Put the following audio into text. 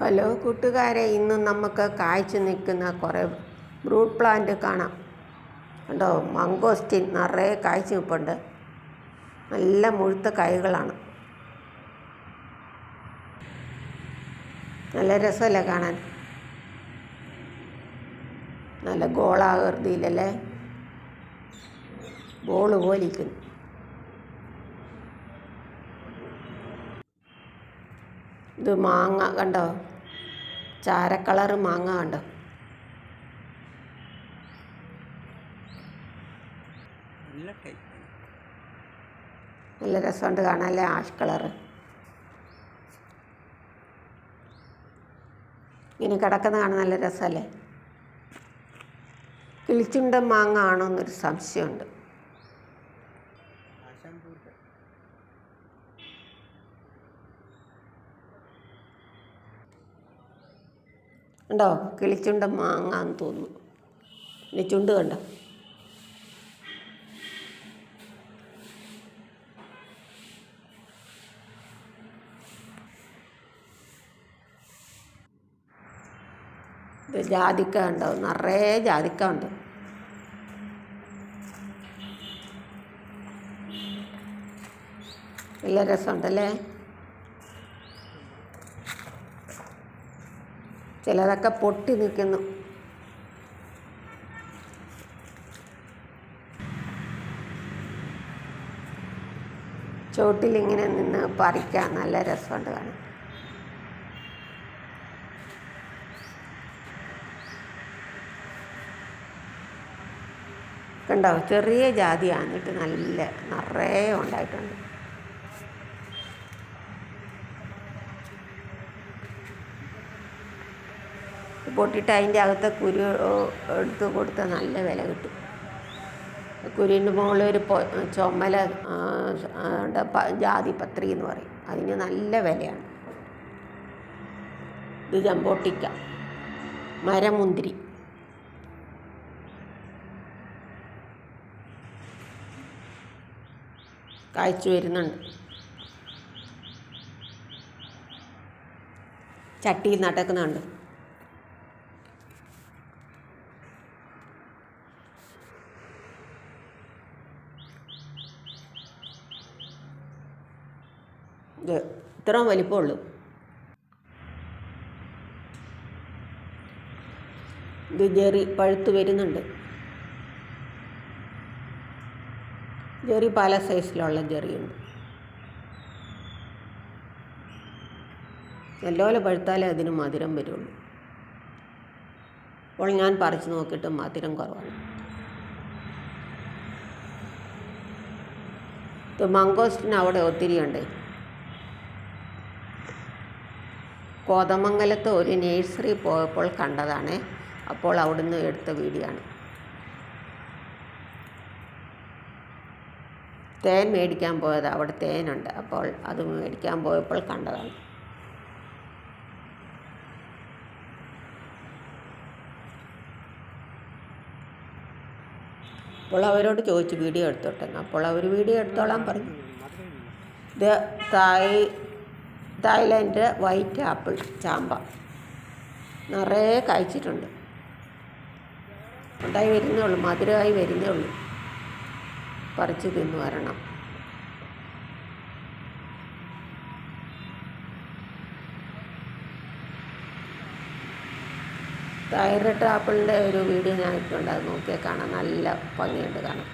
Hello കൂട്ടുകാരെ ഇന്ന് നമുക്ക് കായ്ച്ചു നിൽക്കുന്ന കുറേ ബ്രൂട്ട് പ്ലാന്റ് കാണാം. കണ്ടോ മംഗോസ്റ്റിൻ നിറയെ കായ്ച്ചു നിൽപ്പുണ്ട് നല്ല മുഴുത്ത കായ്കളാണ് നല്ല രസമല്ലേ കാണാൻ? നല്ല ഗോളാകൃതിയിലല്ലേ? ബോൾ പോലിരിക്കുന്നു ഇത് മാങ്ങ കണ്ടോ? ചാരക്കളറ് മാങ്ങ കണ്ടോ? നല്ല രസമുണ്ട് കാണാനല്ലേ ആഷ് കളറ്? ഇങ്ങനെ കിടക്കുന്ന കാണാൻ നല്ല രസമല്ലേ? കിളിച്ചുണ്ട മാങ്ങ ആണോ എന്നൊരു സംശയമുണ്ട്. കണ്ടോ? കിളിച്ചുണ്ട മാങ്ങാന്ന് തോന്നുന്നു. പിന്നെ ചുണ്ട് കണ്ടോ? ജാതിക്ക ഉണ്ടോ നിറയെ ജാതിക്ക ഉണ്ട്. നല്ല രസമുണ്ടല്ലേ? ചിലതൊക്കെ പൊട്ടി നിൽക്കുന്നു. ചോട്ടിലിങ്ങനെ നിന്ന് പറിക്കാൻ നല്ല രസമുണ്ട് കാണാൻ. കണ്ടോ? ചെറിയ ജാതിയാണ്. എന്നിട്ട് നല്ല നിറയെ ഉണ്ടായിട്ടുണ്ട്. പൊട്ടിയിട്ട് അതിന്റെ അകത്തെ കുരു എടുത്ത് കൊടുത്താൽ നല്ല വില കിട്ടും. കുരുവിന്റെ മുകളിൽ ഒരു ചുമല ജാതി പത്രി ജാതിപത്രി എന്ന് പറയും. അതിന് നല്ല വിലയാണ്. ഇത് ജമ്പോട്ടിക്ക മരമുന്തിരി. കായ്ച്ചു വരുന്നുണ്ട്. ചട്ടിയിൽ നടക്കുന്നുണ്ട് ഇത്രയും വലിപ്പമുള്ളൂ ഇത് ജെറി പഴുത്ത് വരുന്നുണ്ട്. ജെറി പല സൈസിലുള്ള ജെറിയുണ്ട്. നല്ലപോലെ പഴുത്താലേ അതിന് മധുരം വരുള്ളൂ. അപ്പോൾ ഞാൻ പറിച്ചു നോക്കിയിട്ട് മധുരം കുറവാണ്. ഇത് മംഗോസ്റ്റിന് അവിടെ ഒത്തിരി ഉണ്ട്. കോതമംഗലത്ത് ഒരു നേഴ്സറി പോയപ്പോൾ കണ്ടതാണ്. അപ്പോൾ അവിടുന്ന് എടുത്ത വീഡിയോ ആണ് തേൻ മേടിക്കാൻ പോയത് അവിടെ തേനുണ്ട്. അപ്പോൾ അത് മേടിക്കാൻ പോയപ്പോൾ കണ്ടതാണ്. അപ്പോൾ അവരോട് ചോദിച്ചു വീഡിയോ എടുത്തോട്ടെ അപ്പോൾ അവർ വീഡിയോ എടുത്തോളാൻ പറഞ്ഞു. ഇത് തായ് തായ്ലാൻഡ് വൈറ്റ് ആപ്പിൾ ചാമ്പ. നിറയെ കഴിച്ചിട്ടുണ്ട് ഉണ്ടായി വരുന്നേ ഉള്ളൂ മധുരമായി വരുന്നേ ഉള്ളൂ. പറിച്ച് തിന്നു വരണം. തൈറട്ട് ആപ്പിളിന്റെ ഒരു വീഡിയോ ഞാൻ ഇട്ടുണ്ട് അത് നോക്കിയാൽ കാണാം നല്ല ഭംഗിയുണ്ട് കാണാം